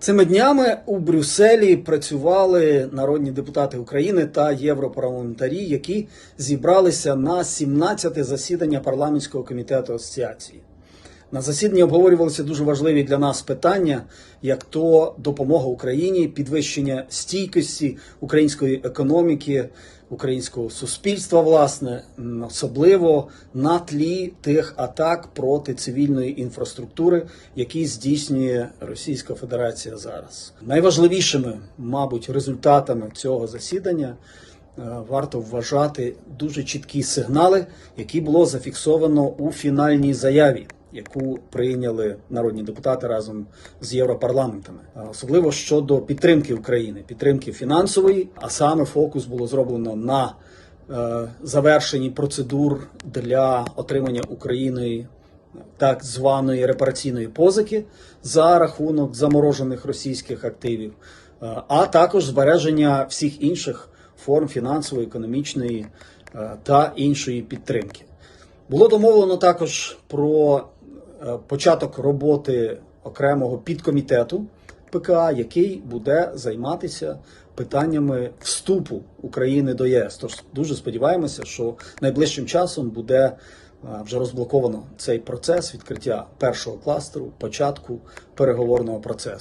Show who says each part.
Speaker 1: Цими днями у Брюсселі працювали народні депутати України та європарламентарі, які зібралися на 17-те засідання парламентського комітету асоціації. На засіданні обговорювалися дуже важливі для нас питання, як то допомога Україні, підвищення стійкості української економіки, українського суспільства, власне, особливо на тлі тих атак проти цивільної інфраструктури, які здійснює Російська Федерація зараз. Найважливішими, мабуть, результатами цього засідання е, варто вважати дуже чіткі сигнали, які було зафіксовано у фінальній заяві, яку прийняли народні депутати разом з європарламентами, особливо щодо підтримки України, підтримки фінансової, а саме фокус було зроблено на е, завершенні процедур для отримання Україною так званої репараційної позики за рахунок заморожених російських активів, е, а також збереження всіх інших форм фінансової, економічної е, та іншої підтримки. Було домовлено також про початок роботи окремого підкомітету ПКА, який буде займатися питаннями вступу України до ЄС. Тож дуже сподіваємося, що найближчим часом буде е, вже розблоковано цей процес відкриття першого кластеру, початку переговорного процесу.